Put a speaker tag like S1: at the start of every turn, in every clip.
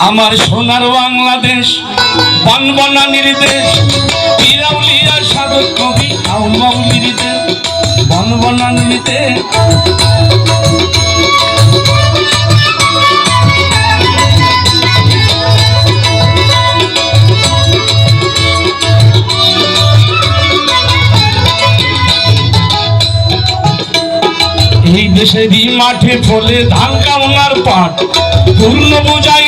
S1: আমার সোনার বাংলাদেশ বনবনানির দেশ ইরাউলিয়া সাধক কবি আউমাউলির দেশ বনবনানির দেশ এই দেশেরই মাঠে ফলে ধান কামনার পাট, পূর্ণ বোঝাই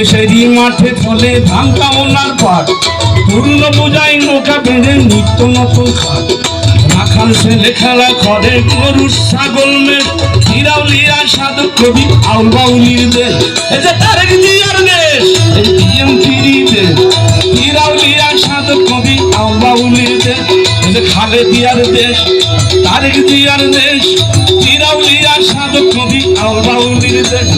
S1: এই মাঠে ফলে ধান কামনার পাট। পূর্ণ বোঝাই নৌকা বেঁধে নিত্য নতুন খাট। রাখাল ছেলে খেলা করে গরু ছাগল মেয়ে হিরাউলিয়া সাধক কবি আউল বাউলির দেশ। এই যে তারেক দেশ এই দেশ। হিরাউলিয়া সাধক কবি আউল বাউলির দেশ খালে দিয়ার দেশ। তারেক জিয়ার দেশ, হিরাউলিয়া সাধক কবি আউল বাউলির দেশ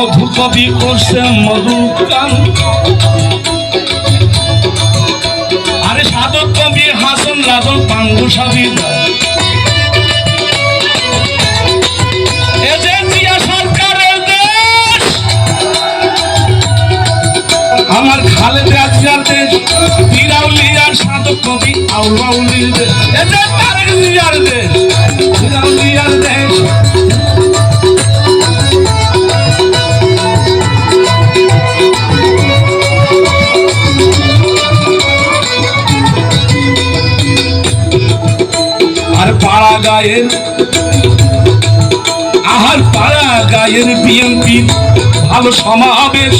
S1: মধু কবি করছে মধু গান। আরে সাধক কবি, হাসন, রাজন পাঙ্গু জিয়া আমার খালেদে আজিয়ার দেশ, বিরাউলিয়ার সাধক কবি আউলাউলির দেশ। দেশ, বিরাউলিয়ার দেশ। গায়ের, আহার পাড়া গায়ের বিএনপি, ভালো সমাবেশ।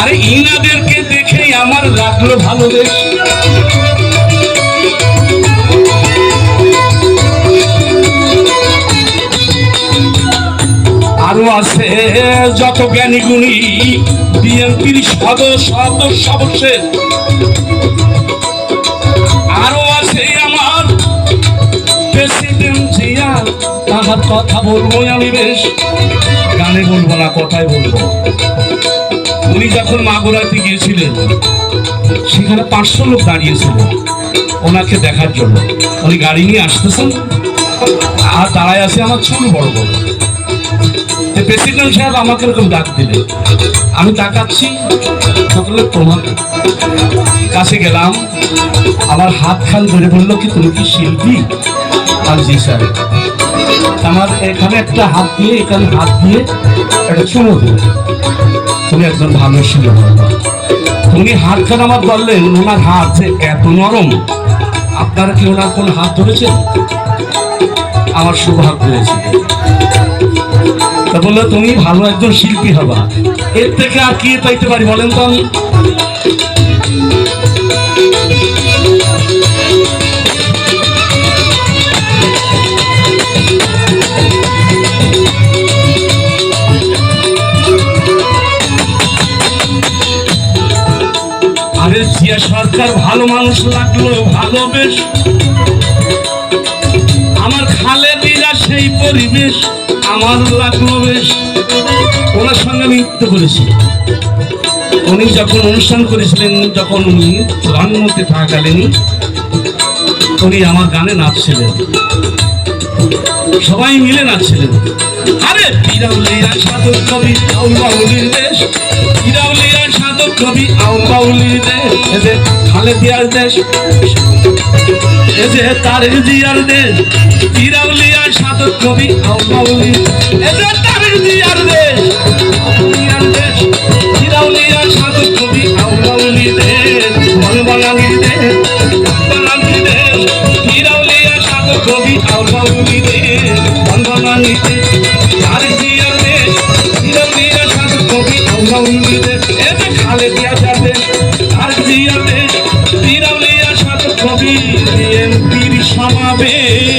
S1: আরে ইনাদেরকে দেখে আমার লাগল ভালো বেশ আরও আছে যত জ্ঞানী গুণী, বিএনপির সদস্য সদস্য কথা বলব আমি বেশ। গানে বলব না কথাই বলব। উনি যখন মাগুরাতে গিয়েছিলেন, সেখানে পাঁচশো লোক দাঁড়িয়েছিল ওনাকে দেখার জন্য। উনি গাড়ি নিয়ে আসতেছেন, আর দাঁড়ায় আছে আমার ছোট বড় বড় প্রেসিডেন্ট সাহেব আমাকে এরকম ডাক দিলে আমি তাকাচ্ছি, সকলে তোমার কাছে গেলাম, আমার হাত খান ধরে বলল কি, তুমি কি শিল্পী? আমার এখানে একটা হাত দিয়ে, এখানে হাত দিয়ে একটা চুমো দিল। তুমি একজন ভালো শিল্পী উনি হাত খান আমার বললেন ওনার হাত যে এত নরম। আপনারা কি ওনার কোন হাত ধরেছেন? আমার সৌভাগ্য হয়েছিল তা বলল, তুমি ভালো একজন শিল্পী হবা। এর থেকে আর কি পাইতে পারি বলেন তো আমি? সরকার ভালো মানুষ লাগল? ভালো বেশ। আমার খালে দিলা সেই পরিবেশ, আমার লাগল বেশ। ওনার সঙ্গে আমি নৃত্য করেছি উনি যখন অনুষ্ঠান করেছিলেন, যখন উনি প্রধানমন্ত্রী থাকাকালীন উনি আমার গানে নাচছিলেন। সবাই মিলে নাচছিলেন। আরে বিরাউলিয়া সাধক কবি দেশ বিরাউলিয়া সাধক কবি আউল দে দেশ এদের খালে দিয়ার দেশ এজে তারের জিয়ার দেশ। ইরাউলিয়ার সাধক কবি আউল বাউলির এজে তারেক জিয়ার দেশ। যাবে